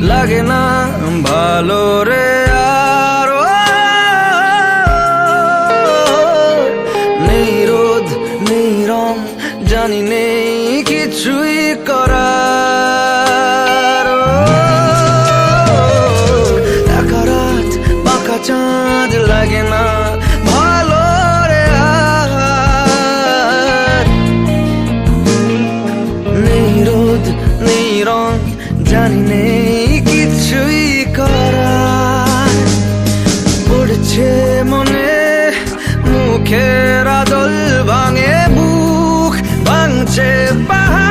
লাগে না, ভালো রে আর নেই রোদ নেই রং জানি নেই কিছুই করার। একা রাত বাঁকা চাঁদ লাগে না জানি নে noche baja